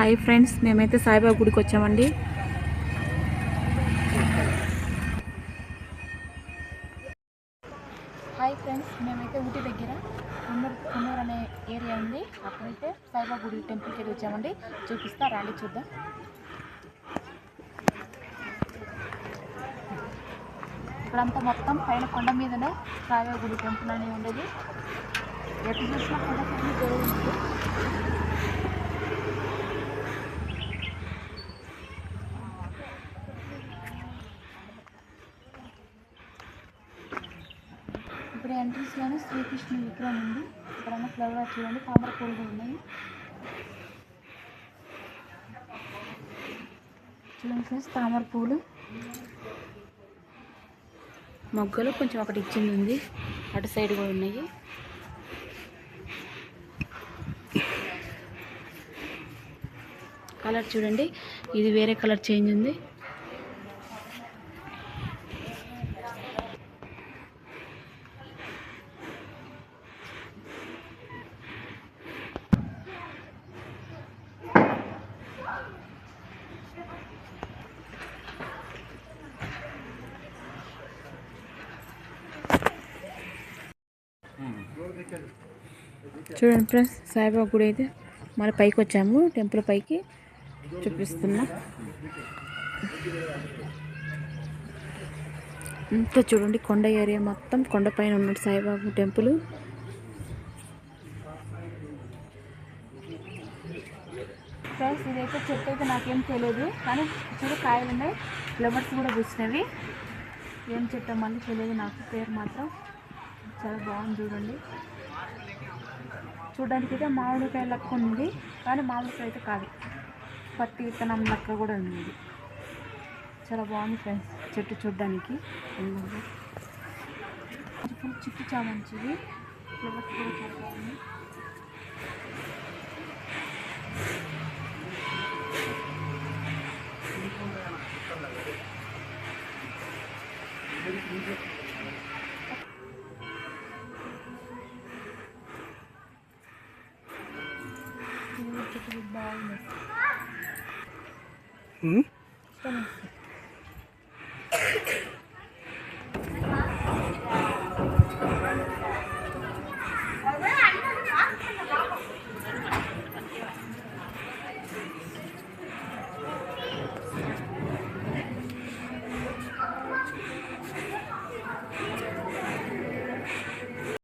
Hi friends మేమైతే సాయిబాబా గుడికి వచ్చామండి. హాయ్ ఫ్రెండ్స్ మేమైతే ఊటీ దగ్గర కున్నూరు కున్నూరు అనే ఏరియా ఉంది. అక్కడైతే సాయిబాబా గుడి టెంపుల్కి వెళ్ళి వచ్చామండి. చూపిస్తా రండి చూద్దాం. ఇక్కడంతా మొత్తం పైన కొండ మీదనే సాయిబాబా గుడి టెంపుల్ అనేది ఉండేది. ఎటు చూసినా కొండ ఇక్కడ దేవుడు ఉంది ఎంట్రన్స్లోనే శ్రీకృష్ణ విగ్రహం ఉంది. ఇక్కడ ఫ్లవర్ చూడండి. తామర పూలు ఉన్నాయి. చూడండి ఫ్రెండ్స్ తామర పూలు. మొగ్గలు కొంచెం ఒకటి ఇచ్చింది ఉంది. అటు సైడ్ కూడా ఉన్నాయి. కలర్ చూడండి. ఇది వేరే కలర్ చేంజ్ ఉంది. చూడండి ఫ్రెండ్స్ సాయిబాబా గుడి అయితే మళ్ళీ పైకి వచ్చాము టెంపుల్ పైకి చూపిస్తున్నా. ఇంత చూడండి కొండ ఏరియా మొత్తం కొండపైన ఉన్నాడు సాయిబాబు టెంపుల్. ఫ్రెండ్స్ ఇదైతే చెట్టు అయితే నాకేం తెలియదు కానీ చూడు కాయలు ఉన్నాయి ఫ్లవర్స్ కూడా పూసినవి. ఏం చెట్టు మళ్ళీ తెలియదు నాకు పేరు మాత్రం. చాలా బాగుంది చూడండి. చూడడానికి అయితే మామిడికాయ లెక్క ఉంది కానీ మామిడికాయ అయితే కాదు. పత్తి విత్తనం లెక్క కూడా ఉంది చాలా బాగుంది ఫ్రెండ్స్ చెట్టు చూడడానికి. అందంగా. ఇది చిట్టు ఫ్లవర్స్ కూడా చాలా బాగుంది Thank you. చెట్టు బాగుంది చూడండి.